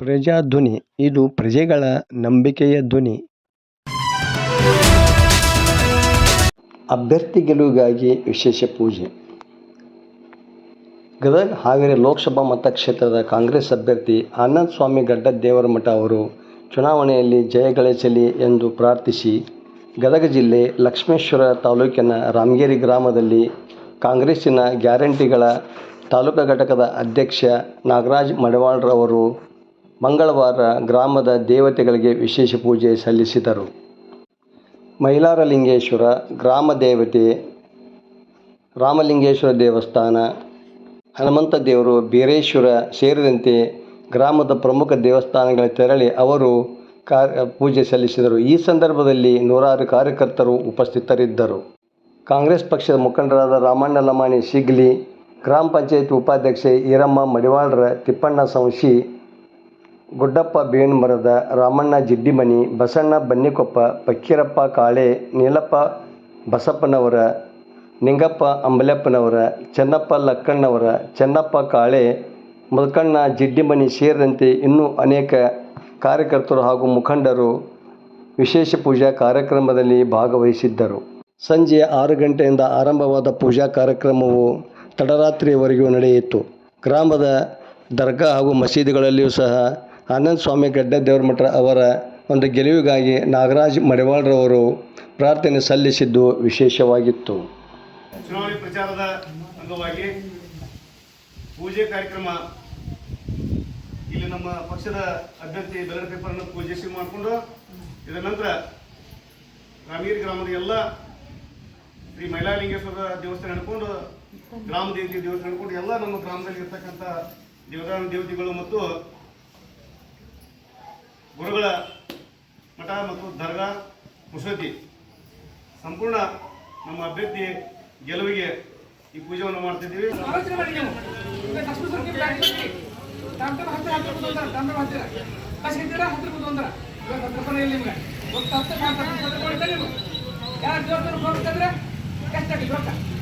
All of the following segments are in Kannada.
ಪ್ರಜಾಧ್ವನಿ, ಇದು ಪ್ರಜೆಗಳ ನಂಬಿಕೆಯ ಧ್ವನಿ. ಅಭ್ಯರ್ಥಿ ಗೆಲುವಿಗಾಗಿ ವಿಶೇಷ ಪೂಜೆ ಗದಗ ಹಾವೇರಿ ಲೋಕಸಭಾ ಮತಕ್ಷೇತ್ರದ ಕಾಂಗ್ರೆಸ್ ಅಭ್ಯರ್ಥಿ ಆನಂದಸ್ವಾಮಿ ಗಡ್ಡದೇವರಮಠ ಅವರು ಚುನಾವಣೆಯಲ್ಲಿ ಜಯಗಳಿಸಲಿ ಎಂದು ಪ್ರಾರ್ಥಿಸಿ ಗದಗ ಜಿಲ್ಲೆ ಲಕ್ಷ್ಮೇಶ್ವರ ತಾಲೂಕಿನ ರಾಮಗಿರಿ ಗ್ರಾಮದಲ್ಲಿ ಕಾಂಗ್ರೆಸ್ಸಿನ ಗ್ಯಾರಂಟಿಗಳ ತಾಲೂಕಾ ಘಟಕದ ಅಧ್ಯಕ್ಷ ನಾಗರಾಜ್ ಮಡಿವಾಳರವರು ಮಂಗಳವಾರ ಗ್ರಾಮದ ದೇವತೆಗಳಿಗೆ ವಿಶೇಷ ಪೂಜೆ ಸಲ್ಲಿಸಿದರು. ಮೈಲಾರಲಿಂಗೇಶ್ವರ ಗ್ರಾಮ ದೇವತೆ, ರಾಮಲಿಂಗೇಶ್ವರ ದೇವಸ್ಥಾನ, ಹನುಮಂತ ದೇವರು ಬೀರೇಶ್ವರ ಸೇರಿದಂತೆ ಗ್ರಾಮದ ಪ್ರಮುಖ ದೇವಸ್ಥಾನಗಳ ತೆರಳಿ ಅವರು ಪೂಜೆ ಸಲ್ಲಿಸಿದರು. ಈ ಸಂದರ್ಭದಲ್ಲಿ ನೂರಾರು ಕಾರ್ಯಕರ್ತರು ಉಪಸ್ಥಿತರಿದ್ದರು. ಕಾಂಗ್ರೆಸ್ ಪಕ್ಷದ ಮುಖಂಡರಾದ ರಾಮಣ್ಣ ಲಮಾಣಿ ಶಿಗ್ಲಿ, ಗ್ರಾಮ ಪಂಚಾಯತ್ ಉಪಾಧ್ಯಕ್ಷೆ ಈರಮ್ಮ ಮಡಿವಾಳರ, ತಿಪ್ಪಣ್ಣ ಸವಸಿ, ಗುಡ್ಡಪ್ಪ ಬೇವಿನಮರದ, ರಾಮಣ್ಣ ಜಿಡ್ಡಿಮನಿ, ಬಸಣ್ಣ ಬನ್ನಿಕೊಪ್ಪ, ಪಕ್ಕೀರಪ್ಪ ಕಾಳೆ, ನೀಲಪ್ಪ ಬಸಪ್ಪನವರ, ನಿಂಗಪ್ಪ ಅಂಬಲ್ಯಪ್ಪನವರ, ಚನ್ನಪ್ಪ ಲಕ್ಕಣ್ಣವರ, ಚನ್ನಪ್ಪ ಕಾಳೆ, ಮುಲ್ಕಣ್ಣ ಜಿಡ್ಡಿಮನಿ ಸೇರಿದಂತೆ ಇನ್ನೂ ಅನೇಕ ಕಾರ್ಯಕರ್ತರು ಹಾಗೂ ಮುಖಂಡರು ವಿಶೇಷ ಪೂಜಾ ಕಾರ್ಯಕ್ರಮದಲ್ಲಿ ಭಾಗವಹಿಸಿದ್ದರು. ಸಂಜೆ ಆರು ಗಂಟೆಯಿಂದ ಆರಂಭವಾದ ಪೂಜಾ ಕಾರ್ಯಕ್ರಮವು ತಡರಾತ್ರಿಯವರೆಗೂ ನಡೆಯಿತು. ಗ್ರಾಮದ ದರ್ಗಾ ಹಾಗೂ ಮಸೀದಿಗಳಲ್ಲಿಯೂ ಸಹ ಆನಂದಸ್ವಾಮಿ ಮಠ ಅವರ ಒಂದು ಗೆಲುವಿಗಾಗಿ ನಾಗರಾಜ್ ಮಡಿವಾಳ್ರವರು ಪ್ರಾರ್ಥನೆ ಸಲ್ಲಿಸಿದ್ದು ವಿಶೇಷವಾಗಿತ್ತು. ಚುನಾವಣೆ ಪ್ರಚಾರದ ಅಂಗವಾಗಿ ಪೂಜೆ ಕಾರ್ಯಕ್ರಮ ಇಲ್ಲಿ ನಮ್ಮ ಪಕ್ಷದ ಅಭ್ಯರ್ಥಿ ಪೇಪರ್ ಅನ್ನು ಪೂಜೆ ಮಾಡಿಕೊಂಡು ಇದರ ನಂತರ ರಾಮಗಿರಿ ಗ್ರಾಮದ ಎಲ್ಲ ಶ್ರೀ ಮೈಲಾಲಿಂಗೇಶ್ವರ ದೇವಸ್ಥಾನ ಹಿಡ್ಕೊಂಡು ಗ್ರಾಮ ದೇವತೆ ದೇವಸ್ಥಾನ ಹಿಡ್ಕೊಂಡು ಎಲ್ಲ ನಮ್ಮ ಗ್ರಾಮದಲ್ಲಿ ಇರ್ತಕ್ಕಂಥ ದೇವದಾನ ದೇವತೆಗಳು ಮತ್ತು ಗುರುಗಳ ಮಠ ಮತ್ತು ದರ್ಗಾ ಮುಸದಿ. ಸಂಪೂರ್ಣ ನಮ್ಮ ಅಭ್ಯರ್ಥಿ ಗೆಲುವಿಗೆ ಈ ಪೂಜೆಯನ್ನು ಮಾಡ್ತಿದ್ದೀವಿ.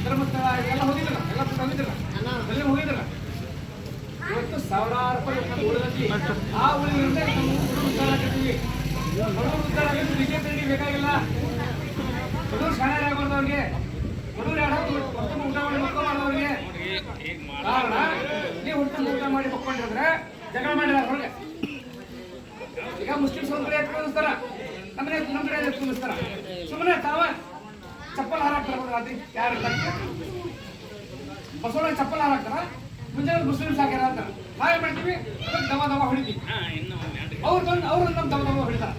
ಧರ್ಮಸ್ಥಳ ಎಲ್ಲ ಹೋಗಿದ್ರಲ್ಲ ಎಲ್ಲ ತಂದಿದ್ರಲ್ಲ ಎಲ್ಲ ಹೋಗಿದ್ರಲ್ಲ ಇವತ್ತು ಸಾವಿರಾರು ರೂಪಾಯಿ ಆ ಉಳಿದ್ರಿಂದ ನಮ್ಮ ಬಿಜೆಪಿ ಬೇಕಾಗಿಲ್ಲ ಹುಡುಗರು ಶಾಣೆ ಆಗ್ಬಾರ್ದು ಅವ್ರಿಗೆ ಹುಡುಗರು ಊಟ ಮಾಡಿ ಮಕ್ಕಳು ಅವ್ರಿಗೆ ಕಾರಣ ನೀವು ಊಟ ಮಾಡಿ ಮಕ್ಕೊಂಡಿದ್ರೆ ಜಗಳ ಮಾಡಿರ ಅವ್ರಿಗೆ ಈಗ ಮುಸ್ಲಿಮ್ಸ್ ಒಂದ್ ಕಡೆ ಎತ್ಕೊಂಡಿಸ್ತಾರ ನಮ್ಮ ಕಡೆ ಸುಮ್ಮನೆ ತಾವ ಚಪ್ಪಲ್ ಹಾರಾಕ್ತಾರ ಯಾರು? ಬಸವಣ್ಣ ಚಪ್ಪಲ್ ಹಾರಾಕ್ತಾರ ಮುಂಜಾನೆ ಮುಸ್ಲಿಮ್ಸ್ ಹಾಕ್ಯಾರ ಅಂತ. ನಾವೇನ್ ಮಾಡ್ತೀವಿ ದಮ ದಮ ಹೊಡಿತೀವಿ. ಅವ್ರು ಬಂದು ಅವ್ರು ನಮ್ಮ ದಮ ದಮ ಹೊಡಿತಾರ.